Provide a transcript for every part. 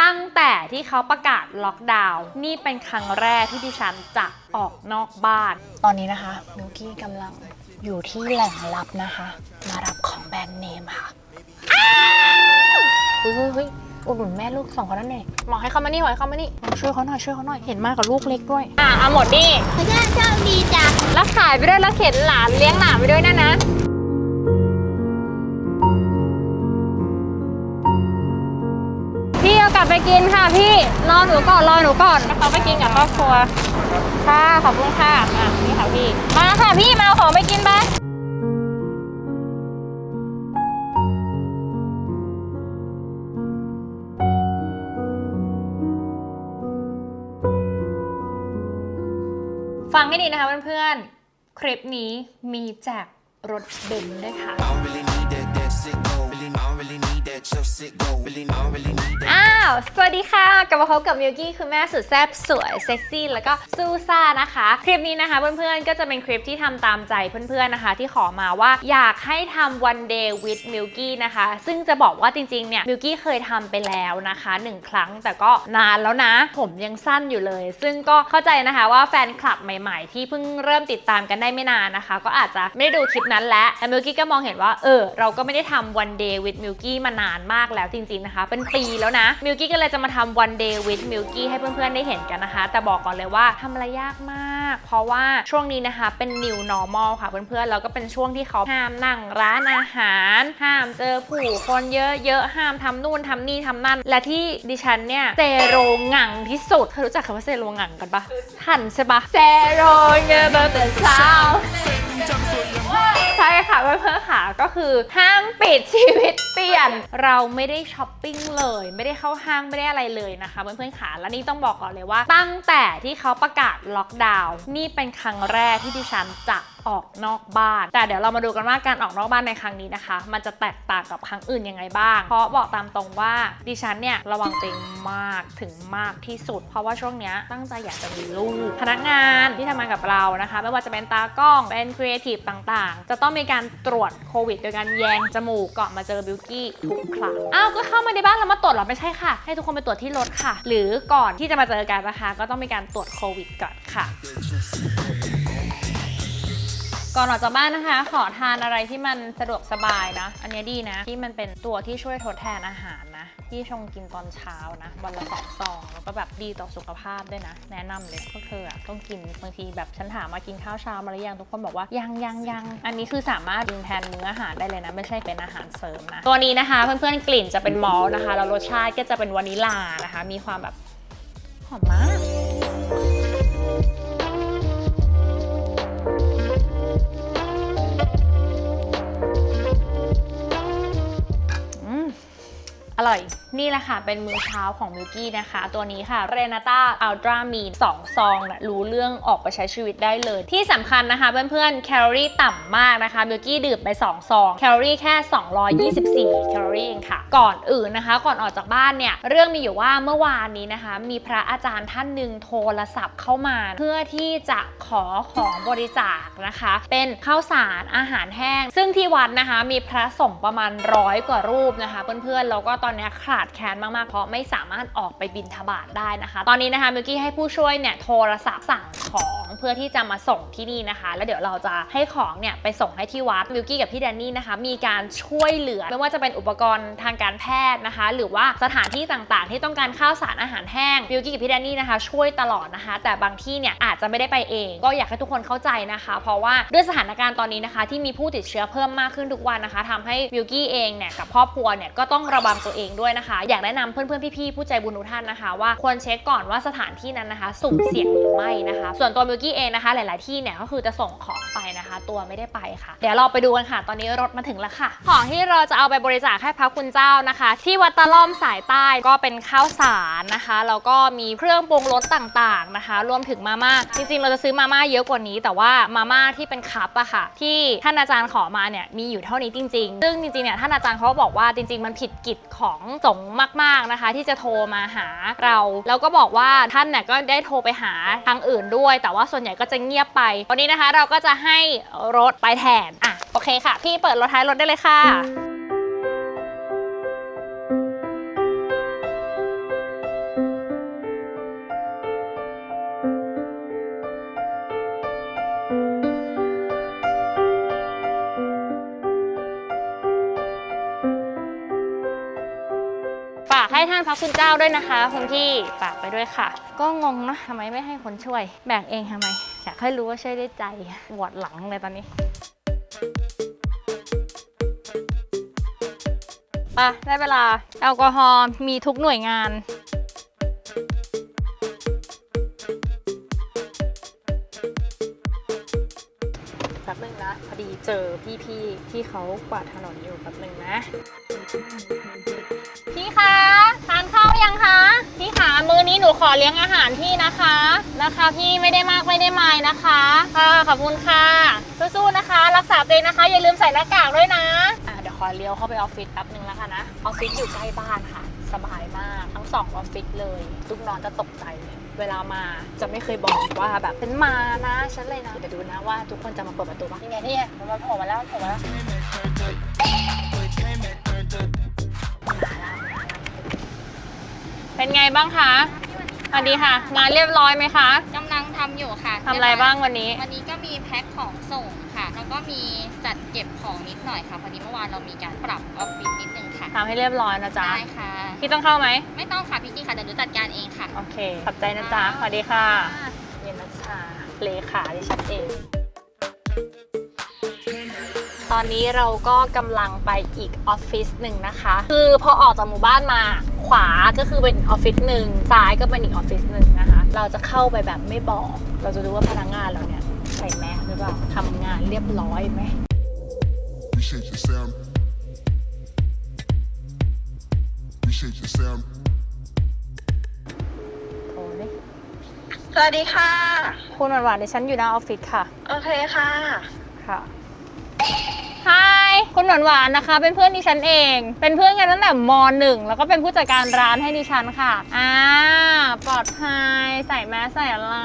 ตั้งแต่ที่เขาประกาศล็อกดาวน์นี่เป็นครั้งแรกที่ดิฉันจะออกนอกบ้าน ตอนนี้นะคะมิวกี้กำลังอยู่ที่แหล่งลับนะคะ มารับของแบรนด์เนมค่ะเฮ้ยเฮ้ยเฮ้ยอุดหนุนแม่ลูกสองคนนั้นหน่อยหมอให้เขามานี่หมอให้เขามานี่ช่วยเขาหน่อยช่วยเขาหน่อยเห็นมากกับลูกเล็กด้วย อะเอาหมดดิพระเจ้าเจ้าดีจังแล้วขายไปด้วยแล้วเข็นหลานเลี้ยงหลานไปด้วยนะนะ ลับไปกินค่ะพี่ รอหนูก่อน รอหนูก่อนเขาไปกินกับครอบครัว ค่ะ ขอบคุณค่ะอะนี่ค่ะพี่ มาค่ะพี่ มาเอาของไปกินไปฟังให้ดีนะคะเพื่อนๆ คลิปนี้มีแจกรถเบนซ์ด้วยค่ะ I don't really need that, that sick go. Really, I don't really need that, your sick go. Really, I don't really need that. อ้าวสวัสดีค่ะ กลับมาพบกับมิวกี้คือแม่สุดแซ่บสวยเซ็กซี่แล้วก็ซูซ่านะคะ คลิปนี้นะคะเพื่อนๆก็จะเป็นคลิปที่ทำตามใจเพื่อนๆนะคะ ที่ขอมาว่าอยากให้ทำ one day with Milky นะคะ ซึ่งจะบอกว่าจริงๆเนี่ยมิวกี้เคยทำไปแล้วนะคะหนึ่งครั้งแต่ก็นานแล้วนะ ผมยังสั้นอยู่เลย ซึ่งก็เข้าใจนะคะว่าแฟนคลับใหม่ๆ ที่เพิ่งเริ่มติดตามกันได้ไม่นานนะคะ ก็อาจจะไม่ได้ดูคลิปนั้นแล้วแต่มิวกี้ก็มองเห็นว่าเออเราก็ไม่ได้ทำ one day with Milky มานานมากแล้วจริงๆนะคะ เป็นปีแล้วนะมิวกี้ก็เลยจะมาทำ one day with Milky ให้เพื่อนๆได้เห็นกันนะคะ แต่บอกก่อนเลยว่าทำอะไรยากมาก เพราะว่าช่วงนี้นะคะเป็น new normal ค่ะเพื่อนๆแล้วก็เป็นช่วงที่เขาห้ามนั่งร้านอาหาร ห้ามเจอผู้คนเยอะๆห้ามทำนู่นทำนี่ทำนั่น และที่ดิฉันเนี่ยเซโรงังที่สุดเธอรู้จักคำว่าเซโรงังกันปะทันใช่ปะเซโรเงเบอร์เตอร์ซาวใช่ค่ะเพื่อนๆค่ะก็คือห้างปิดชีวิตเปลี่ยน เราไม่ได้ช้อปปิ้งเลย ไม่ได้เข้าห้างไม่ได้อะไรเลยนะคะเพื่อนๆค่ะและนี่ต้องบอกก่อนเลยว่า ตั้งแต่ที่เขาประกาศล็อกดาวน์นี่เป็นครั้งแรกที่ดิฉันจะออกนอกบ้าน แต่เดี๋ยวเรามาดูกันว่าการออกนอกบ้านในครั้งนี้นะคะ มันจะแตกต่างกับครั้งอื่นยังไงบ้าง เพราะบอกตามตรงว่าดิฉันเนี่ยระวังตัวเองมากถึงมากที่สุด เพราะว่าช่วงนี้ตั้งใจอยากจะมีลูก พนักงานที่ทำงานกับเรานะคะ ไม่ว่าจะเป็นตากล้อง เป็นครีเอทีฟต่างๆ จะต้องมีการตรวจโควิด โดยการแยงจมูกก่อนมาเจอบิวกี้ทุกครั้ง อ้าวก็เข้ามาในบ้านแล้วมาตรวจหรอไม่ใช่ค่ะ ให้ทุกคนไปตรวจที่รถค่ะ หรือก่อนที่จะมาเจอกันนะคะ ก็ต้องมีการตรวจโควิดก่อนค่ะ ก่อนออกจากบ้านนะคะ ขอทานอะไรที่มันสะดวกสบายนะ อันนี้ดีนะ ที่มันเป็นตัวที่ช่วยทดแทนอาหารนะ ที่ชงกินตอนเช้านะวันละสองซองแล้วก็แบบดีต่อสุขภาพด้วยนะ แนะนำเลยพวกเธออะต้องกินบางทีแบบฉันถามมากินข้าวเช้ามาหรือยังทุกคนบอกว่ายังยังยังอันนี้คือสามารถกินแทนมื้ออาหารได้เลยนะ ไม่ใช่เป็นอาหารเสริมนะตัวนี้นะคะ เพื่อนๆกลิ่นจะเป็นมอลนะคะแล้วรสชาติก็จะเป็นวานิลานะคะ มีความแบบหอมมาก นี่แหละค่ะ เป็นมื้อเช้าของมิลกี้นะคะ ตัวนี้ค่ะเรนาต้าอัลตรามี2ซองนะรู้เรื่องออกไปใช้ชีวิตได้เลย ที่สำคัญนะคะ เพื่อนๆแคลอรี่ต่ำมากนะคะมิลกี้ดื่มไป 2 ซอง แคลอรี่แค่ 224 แคลอรี่เองค่ะ ก่อนอื่นนะคะ ก่อนออกจากบ้านเนี่ย เรื่องมีอยู่ว่าเมื่อวานนี้นะคะ มีพระอาจารย์ท่านหนึ่งโทรศัพท์เข้ามา เพื่อที่จะขอของบริจาคนะคะ เป็นข้าวสารอาหารแห้ง ซึ่งที่วัดนะคะ มีพระสงฆ์ประมาณร้อยกว่ารูปนะคะ เพื่อนๆแล้วก็ตอนนี้ขาดแคลนมากๆ เพราะไม่สามารถออกไปบินทบาทได้นะคะ ตอนนี้นะคะมิวกี้ให้ผู้ช่วยเนี่ยโทรศัพท์สั่งของเพื่อที่จะมาส่งที่นี่นะคะ แล้วเดี๋ยวเราจะให้ของเนี่ยไปส่งให้ที่วัดมิวกี้กับพี่แดนนี่นะคะ มีการช่วยเหลือไม่ว่าจะเป็นอุปกรณ์ทางการแพทย์นะคะ หรือว่าสถานที่ต่างๆ ที่ต้องการข้าวสารอาหารแห้งมิวกี้กับพี่แดนนี่นะคะ ช่วยตลอดนะคะ แต่บางที่เนี่ยอาจจะไม่ได้ไปเอง ก็อยากให้ทุกคนเข้าใจนะคะ เพราะว่าด้วยสถานการณ์ตอนนี้นะคะ ที่มีผู้ติดเชื้อเพิ่มมากขึ้นทุกวันนะคะทำให้มิวกี้เองเนี่ยกับครอบครัวเนี่ยก็ต้องระวังตัวเองด้วยนะคะอยากแนะนำเพื่อนๆพี่ๆผู้ใจบุญทุกท่านนะคะ ว่าควรเช็คก่อนว่าสถานที่นั้นนะคะ สุ่มเสี่ยงหรือไม่นะคะ ส่วนตัวมิวกี้เองนะคะ หลาย ๆ ที่เนี่ยก็คือจะส่งของไปนะคะ ตัวไม่ได้ไปค่ะ เดี๋ยวเราไปดูกันค่ะ ตอนนี้รถมาถึงแล้วค่ะ ของที่เราจะเอาไปบริจาคให้พระคุณเจ้านะคะ ที่วัดตะล่อมสายใต้ก็เป็นข้าวสารนะคะแล้วก็มีเครื่องปรุงรสต่างๆนะคะ รวมถึงมาม่าจริงๆ เราจะซื้อมาม่าเยอะกว่านี้ แต่ว่ามาม่าที่เป็นคัพอะค่ะ ที่ท่านอาจารย์ขอมาเนี่ยมีอยู่เท่านี้จริง ๆ ซึ่งจริงๆเนี่ยท่านอาจารย์เขาบอกว่าจริง ๆ มันผิดกิจของสงงมากๆนะคะ ที่จะโทรมาหาเราแล้วก็บอกว่าท่านเนี่ยก็ได้โทรไปหาทางอื่นด้วย แต่ว่าส่วนใหญ่ก็จะเงียบไป วันนี้นะคะเราก็จะให้รถไปแทนอะโอเคค่ะ พี่เปิดรถท้ายรถได้เลยค่ะ ให้ท่านพระคุณเจ้าด้วยนะคะคุณพี่ฝากไปด้วยค่ะ ก็งงนะทำไมไม่ให้คนช่วย แบกเองทำไม อยากให้รู้ว่าช่วยได้ใจปวดหลังเลยตอนนี้ปะได้เวลาแอลกอฮอล์มีทุกหน่วยงานแป๊บนึงนะ พอดีเจอพี่ๆที่เขากวาดถนนอยู่แป๊บนึงนะ หนูขอเลี้ยงอาหารพี่นะคะ นะคะ พี่ไม่ได้มากไม่ได้มายนะคะค่ะขอบคุณค่ะสู้ๆนะคะ รักษาตัวเองนะคะ อย่าลืมใส่หน้ากากด้วยนะอะเดี๋ยวขอเลี้ยวเข้าไปออฟฟิศแป๊บนึงแล้วกันนะออฟฟิศอยู่ใกล้บ้านค่ะ สบายมากทั้งสองออฟฟิศเลยลูกน้องจะตกใจเลยเวลามาจะไม่เคยบอกว่าแบบเป็นมานะฉันเลยนะเดี๋ยวดูนะว่าทุกคนจะมาเปิดประตูปะนี่ไงนี่ไงมันโผล่มาแล้วโผล่มาแล้วเป็นไงบ้างคะ สวัสดีค่ะงานเรียบร้อยไหมคะกำลังทำอยู่ค่ะทำอะไรบ้างวันนี้ วันนี้ก็มีแพ็คของส่งค่ะ แล้วก็มีจัดเก็บของนิดหน่อยค่ะ พอดีเมื่อวานเรามีการปรับออฟฟิศนิดนึงค่ะ ทำให้เรียบร้อยนะจ๊ะ ได้ค่ะ พี่ต้องเข้าไหม ไม่ต้องค่ะพี่กี้ค่ะเดี๋ยวหนูจัดการเองค่ะ โอเค ขอบใจนะจ๊ะ สวัสดีค่ะ เย็นนัชชาเลขาดิฉันเอง ตอนนี้เราก็กำลังไปอีกออฟฟิศหนึ่งนะคะ คือพอออกจากหมู่บ้านมาขวาก็คือเป็นออฟฟิศหนึ่งซ้ายก็เป็นอีกออฟฟิศหนึ่งนะคะ เราจะเข้าไปแบบไม่บอก เราจะดูว่าพนักงานเราเนี่ยใส่แมสหรือเปล่าทำงานเรียบร้อยไหม Appreciate your sound. Appreciate your sound. โทรดิสวัสดีค่ะ คุณหวานๆดิฉันอยู่หน้าออฟฟิศค่ะ โอเคค่ะ ค่ะฮาย คุณหวานหวานๆนะคะ เป็นเพื่อนดิฉันเอง เป็นเพื่อนกันตั้งแต่มหนึ่งแล้วก็เป็นผู้จัดการร้านให้ดิฉันค่ะอ่าปลอดภัยใส่แมสใส่อะไร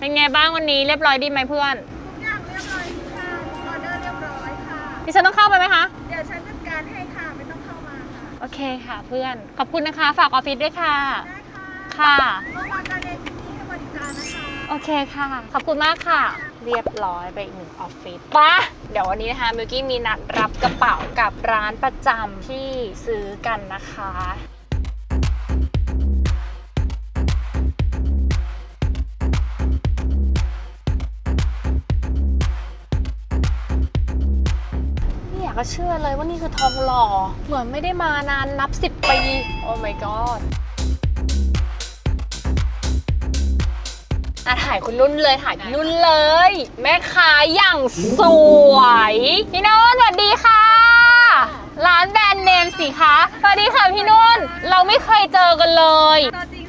เป็นไงบ้างวันนี้เรียบร้อยดีไหมเพื่อนทุกอย่างเรียบร้อยค่ะออเดอร์เรียบร้อยค่ะ ดิฉันต้องเข้าไปไหมคะ เดี๋ยวฉันจัดการให้ค่ะไม่ต้องเข้ามาค่ะโอเคค่ะเพื่อน ขอบคุณนะคะ ฝากออฟฟิศด้วยค่ะ ได้ค่ะค่ะ เมื่อวานการเดนที่นี่ให้บริการนะคะ โอเคค่ะ ขอบคุณมากค่ะ เรียบร้อยไปอีกหนึ่งออฟฟิศปะเดี๋ยววันนี้นะคะมิวกี้มีนัดรับกระเป๋ากับร้านประจำที่ซื้อกันนะคะไม่อยากจะเชื่อเลยว่านี่คือทองหล่อ เหมือนไม่ได้มานานนับ 10 ปี โอ้ my god อะถ่ายคุณนุ่นเลยถ่ายคุณนุ่นเลย แม่ค้าอย่างสวยพี่นุ่นสวัสดีค่ะ ร้านแบรนด์เนมสิคะสวัสดีค่ะพี่นุ่นเราไม่เคยเจอกันเลย ตัวจริง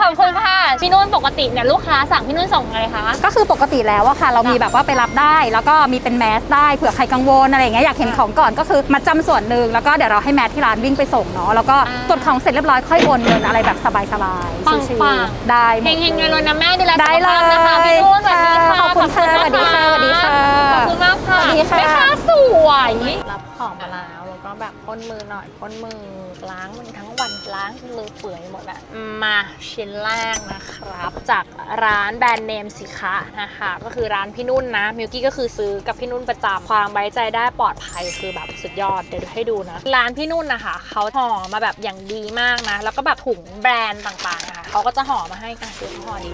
ขอบคุณค่ะ พี่นุ่นปกติเนี่ยลูกค้าสั่งพี่นุ่นส่งไงคะ ก็คือปกติแล้วอะค่ะ เรามีแบบว่าไปรับได้ แล้วก็มีเป็นแมสได้เผื่อใครกังวลอะไรอย่างเงี้ยอยากเห็นของก่อนก็คือมาจำส่วนหนึ่งแล้วก็เดี๋ยวเราให้แมสที่ร้านวิ่งไปส่งเนาะแล้วก็อ่าตรวจของเสร็จเรียบร้อยค่อยโอนเงินอะไรแบบสบายๆปังชิวปังๆได้หมเฮดงเฮงๆรวยๆนะแม่ดูแลได้สุขเลภาพนะคะพี่ยนุ่นสวัสดีค่ะขอบคุณค่ะขสอบวัสดีณค่ะนสวัสดีค่ะขอบคุณมากค่ะสวัสดีค่ะแม่ค้าสวยรับของมาแล้วแล้ว ก็แบบพ่นมือหน่อยพ่นมือล้างมันทั้งวันล้างมือเปื่อยหมดอะมาชิ้นแรกนะครับ จากร้านแบรนด์เนมสิคะนะคะก็คือร้านพี่นุ่นนะมิวกี้ก็คือซื้อกับพี่นุ่นประจำความไว้ใจได้ปลอดภัยคือแบบสุดยอดเดี๋ยวให้ดูนะร้านพี่นุ่นนะคะเขาห่อมาแบบอย่างดีมากนะ แล้วก็แบบถุงแบรนด์ต่างๆนะคะเขาก็จะห่อมาให้กันดูเขาห่อดี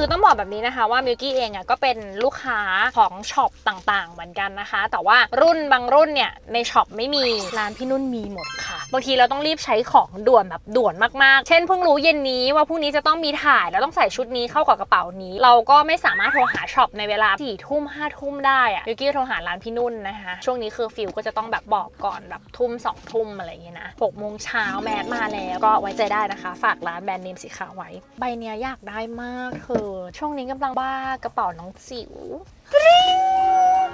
คือต้องบอกแบบนี้นะคะว่ามิวกี้เองอะก็เป็นลูกค้าของช็อปต่างๆ เหมือนกันนะคะ แต่ว่ารุ่นบางรุ่นเนี่ยในช็อปไม่มีร้านพี่นุ่นมีหมดค่ะ บางทีเราต้องรีบใช้ของด่วนแบบด่วนมากๆ เช่นเพิ่งรู้เย็นนี้ว่าพรุ่งนี้จะต้องมีถ่ายแล้วต้องใส่ชุดนี้เข้ากับกระเป๋านี้ เราก็ไม่สามารถโทรหาช็อปในเวลาสี่ทุ่มห้าทุ่มได้อะมิวกี้โทรหาร้านพี่นุ่นนะคะช่วงนี้คือฟิลก็จะต้องแบบบอกก่อนแบบทุ่มสองทุ่มอะไรอย่างเงี้ยนะหกโมงเช้าแมสมาแล้วก็ไว้ใจได้นะคะ ฝากร้านแบรนด์เนมสีขาวไว้ ใบเนี้ยอยากได้มากเธอช่วงนี้กำลังบ้ากระเป๋าน้องจิ๋ว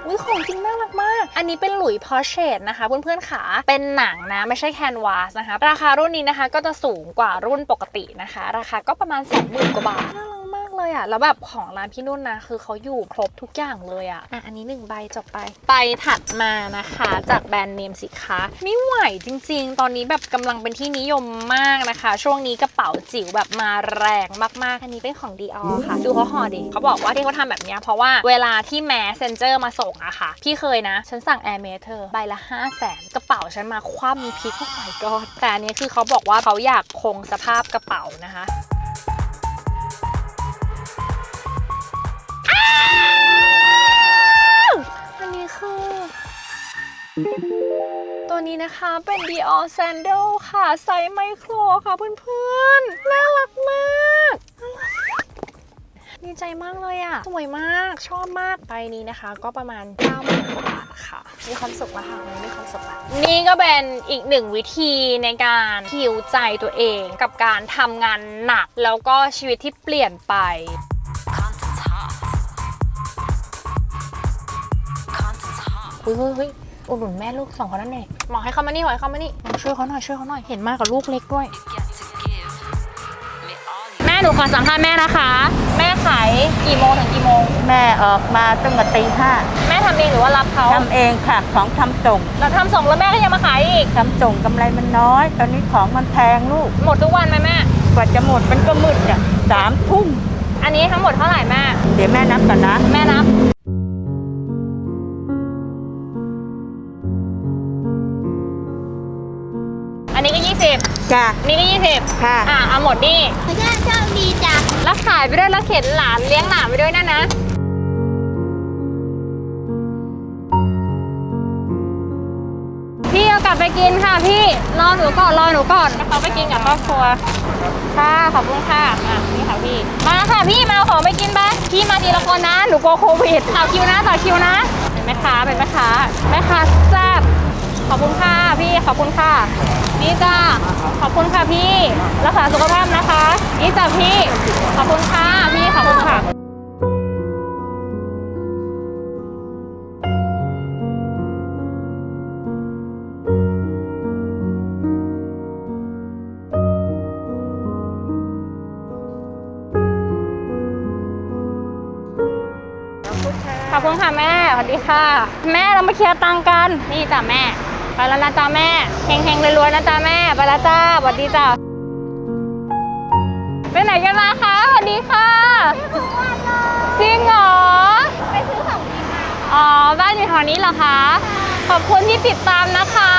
อุ้ยของจริงน่ารักมาก อันนี้เป็นหลุยพอเชตนะคะเพื่อนๆขาเป็นหนังนะไม่ใช่แคนวาสนะคะ ราคารุ่นนี้นะคะก็จะสูงกว่ารุ่นปกตินะคะ ราคาก็ประมาณ20,000กว่าบาทน่ารัก เลยอะแล้วแบบของร้านพี่นุ่นนะ คือเขาอยู่ครบทุกอย่างเลยอะอะ อันนี้หนึ่งใบจบไป ไปถัดมานะคะ จากแบรนด์เนมสิคะไม่ไหวจริง ๆ ตอนนี้แบบกำลังเป็นที่นิยมมากนะคะ ช่วงนี้กระเป๋าจิ๋วแบบมาแรงมากๆ อันนี้เป็นของ Dior ค่ะ ดูเขาห่อดิเขาบอกว่าที่เขาทำแบบเนี้ยเพราะว่าเวลาที่แมสเซนเจอร์มาส่งอะค่ะ พี่เคยนะ ฉันสั่ง Air m a t e r ใบละ 5 0 0แสนกระเป๋าฉันมาคว่ำพลิกเข้าไปก็แต่อันนี้คือเขาบอกว่าเขาอยากคงสภาพกระเป๋านะคะ ตัวนี้นะคะเป็น Dior Sandal ค่ะไซส์ไมโครค่ะเพื่อนๆ น่ารักมากดีใจมากเลยอะสวยมากชอบมากใบนี้นะคะ ก็ประมาณ9 0 0 0 0กว่าบาทค่ะ มีความสุขแล้วค่ะวันนี้มีความสุขแล้วนี่ก็เป็นอีกหนึ่งวิธีในการฮิวใจตัวเองกับการทำงานหนัก แล้วก็ชีวิตที่เปลี่ยนไปเฮ้ยเฮ้ยเฮ้ย อุดหนุนแม่ลูกสองคนนั่นเองหมอให้เขามานี่หมอให้เขามานี่มาช่วยเขาหน่อยช่วยเขาหน่อยเห็นมากกับลูกเล็กด้วย แม่หนูขอสัมภาษณ์แม่นะคะ แม่ขายกี่โมงถึงกี่โมง แม่ออกมาตั้งแต่ตีห้าแม่ทำเองหรือว่ารับเขาทำเองค่ะของทำส่งเราทำส่งแล้วแม่ก็ยังมาขายอีก ทำส่งกำไรมันน้อย ตอนนี้ของมันแพงลูก หมดทุกวันไหมแม่ กว่าจะหมดมันก็มืดอะสามทุ่มอันนี้ทั้งหมดเท่าไหร่แม่ เดี๋ยวแม่นับก่อนนะ แม่นับ จ้ะนี่ก็20ค่ะ อะเอาหมดนี่ขออนุญาตโชคดีจ้ะแล้วขายไปด้วยแล้วเข็นหลานเลี้ยงหลานไปด้วยนะนะ พี่เอากลับไปกินค่ะพี่ รอหนูก่อนรอหนูก่อนให้เขาไปกินกับครอบครัว ค่ะขอบคุณค่ะอะนี่ค่ะพี่ มาค่ะพี่มาเอาของไปกินไปพี่มาทีละคนนะ หนูกลัวโควิดต่อคิวนะต่อคิวนะ เป็นแม่ค้าเป็นแม่ค้าแม่ค้าแซ่บ ขอบคุณค่ะพี่ขอบคุณค่ะ นี่จ้าขอบคุณค่ะพี่รักษาสุขภาพนะคะ นี่จ้าพี่ขอบคุณค่ะพี่ขอบคุณค่ะขอบคุณค่ะแม่ สวัสดีค่ะ แม่เรามาเคลียร์ตังค์กัน นี่จ้ะแม่ ไปแล้วนะจ้าแม่เฮงๆรวยๆนะจ้าแม่ไปแล้วจ้าสวัสดีจ้าไปไหนกันมาคะสวัสดีค่ะจริงเหรอไปซื้อของกินมาอ๋อบ้านอยู่แถวนี้เหรอคะ ขอบคุณที่ติดตามนะคะ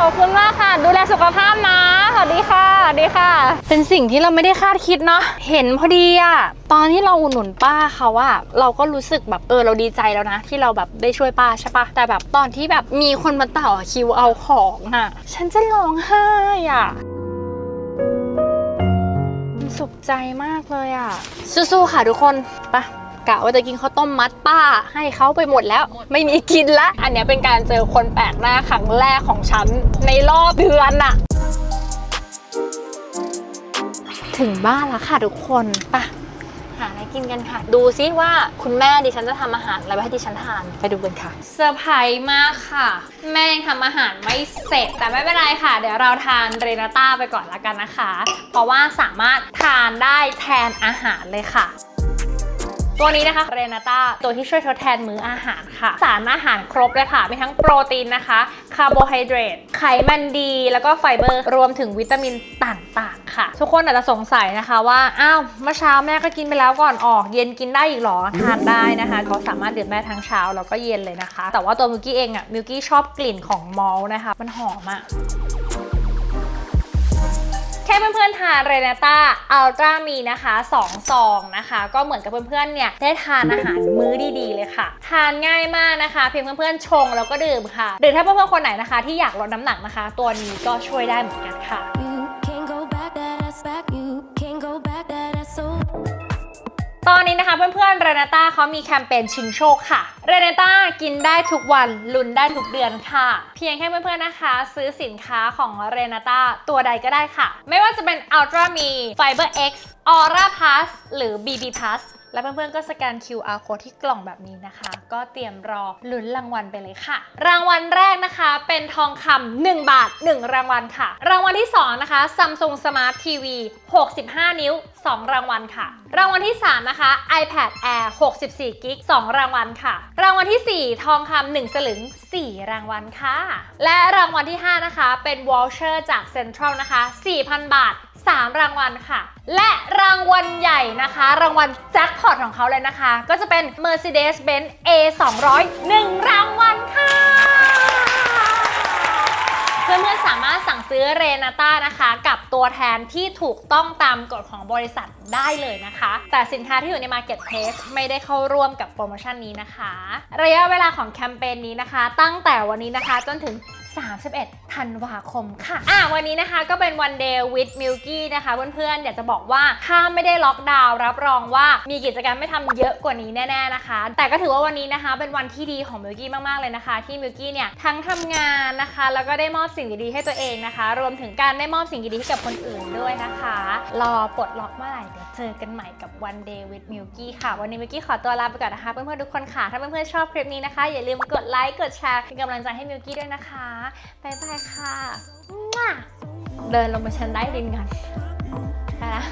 ขอบคุณมากค่ะ ดูแลสุขภาพนะสวัสดีค่ะสวัสดีค่ะ เป็นสิ่งที่เราไม่ได้คาดคิดเนาะเห็นพอดีอะตอนที่เราอุดหนุนป้าเขาอะเราก็รู้สึกแบบเออเราดีใจแล้วนะ ที่เราแบบได้ช่วยป้าใช่ปะแต่แบบตอนที่แบบมีคนมาต่อคิวเอาของอะฉันจะร้องไห้อะมันสุขใจมากเลยอะสู้ๆค่ะทุกคนไป กะว่าจะกินข้าวต้มมัดป้า ให้เขาไปหมดแล้ว ไม่มีกินละ อันนี้เป็นการเจอคนแปลกหน้าครั้งแรกของฉัน ในรอบเดือนอะถึงบ้านแล้วค่ะทุกคนไปะหาอะไรกินกันค่ะ ดูซิว่าคุณแม่ดิฉันจะทำอาหารอะไรไว้ให้ดิฉันทานไปดูกันค่ะเซอร์ไพรส์มากค่ะ แม่ยังทำอาหารไม่เสร็จ แต่ไม่เป็นไรค่ะ เดี๋ยวเราทานเรนาต้าไปก่อนละกันนะคะ เพราะว่าสามารถทานได้แทนอาหารเลยค่ะ ตัวนี้นะคะเรนาต้าตัวที่ช่วยทดแทนมื้ออาหารค่ะ สารอาหารครบเลยค่ะ มีทั้งโปรตีนนะคะ คาร์โบไฮเดรต ไขมันดี แล้วก็ไฟเบอร์ รวมถึงวิตามินต่างๆ ค่ะ ทุกคนอาจจะสงสัยนะคะว่า อ้าว เมื่อเช้าแม่ก็กินไปแล้วก่อนออก เย็นกินได้อีกหรอ ทานได้นะคะ เขาสามารถดื่มได้ทั้งเช้าแล้วก็เย็นเลยนะคะ แต่ว่าตัวมิวกี้เองอะมิวกี้ชอบกลิ่นของมอลนะคะ มันหอมอะ ให้เพื่อนๆทานเรเนต้าอัลตรามีนะคะ2ซองนะคะ ก็เหมือนกับเพื่อนๆเนี่ยได้ทานอาหารมื้อดีๆเลยค่ะ ทานง่ายมากนะคะ เพียงเพื่อนๆชงแล้วก็ดื่มค่ะ หรือถ้าเพื่อนๆคนไหนนะคะ ที่อยากลดน้ำหนักนะคะ ตัวนี้ก็ช่วยได้เหมือนกันค่ะ You can't go back that ass back. You can't go back that ass so. ตอนนี้นะคะเพื่อนๆเรเนต้าเขามีแคมเปญชิงโชคค่ะเรเนต้ากินได้ทุกวันลุ้นได้ทุกเดือนค่ะ เพียงแค่เพื่อนๆนะคะ ซื้อสินค้าของเรเนต้าตัวใดก็ได้ค่ะ ไม่ว่าจะเป็น Ultra Me Fiber X Aura Plus หรือ BB Plus และเพื่อนๆก็สแกน QR code ที่กล่องแบบนี้นะคะ ก็เตรียมรอลุ้นรางวัลไปเลยค่ะ รางวัลแรกนะคะ เป็นทองคำ1บาท 1 รางวัลค่ะ รางวัลที่ 2 นะคะ Samsung Smart TV 65 นิ้ว 2 รางวัลค่ะ รางวัลที่ 3 นะคะ iPad Air 64กิก2รางวัลค่ะ รางวัลทีสี่ 4 ทองคำ1สลึง 4 รางวัลค่ะ และรางวัลที่ 5 นะคะ เป็น voucher จาก Central นะคะ 4,000 บาท 3 รางวัลค่ะ และรางวัลใหญ่นะคะ รางวัลแจ็คพอตของเขาเลยนะคะ ก็จะเป็น Mercedes-Benz A 200 1รางวัลค่ะ เพื่อนๆสามารถ ซื้อเรนาต้านะคะ กับตัวแทนที่ถูกต้องตามกฎของบริษัทได้เลยนะคะ แต่สินค้าที่อยู่ใน Marketplace ไม่ได้เข้าร่วมกับโปรโมชั่นนี้นะคะ ระยะเวลาของแคมเปญนี้นะคะ ตั้งแต่วันนี้นะคะจนถึง31 ธันวาคมค่ะ อะ วันนี้นะคะก็เป็น one day with Milky นะคะ เพื่อนๆ อยากจะบอกว่าถ้าไม่ได้ล็อกดาวน์รับรองว่ามีกิจกรรมไม่ทำเยอะกว่านี้แน่ ๆนะคะ แต่ก็ถือว่าวันนี้นะคะ เป็นวันที่ดีของ Milky มากๆเลยนะคะ ที่ Milky เนี่ยทั้งทำงานนะคะ แล้วก็ได้มอบสิ่งดีๆให้ตัวเองนะคะ รวมถึงการได้มอบสิ่งดีๆให้กับคนอื่นด้วยนะคะ รอปลดล็อกเมื่อไหร่เดี๋ยวเจอกันใหม่กับ one day with Milky ค่ะ วันนี้ Milky ขอตัวลาไปก่อนนะคะเพื่อนๆทุกคนค่ะถ้าเพื่อนๆชอบคลิปนี้นะคะอย่าลืมกดไลค์กดแชร์เป็นกำลังใจให้ Milky ด้วยนะคะบายบายค่ะมาเดินลงมาชั้นได้ดินกันไปละ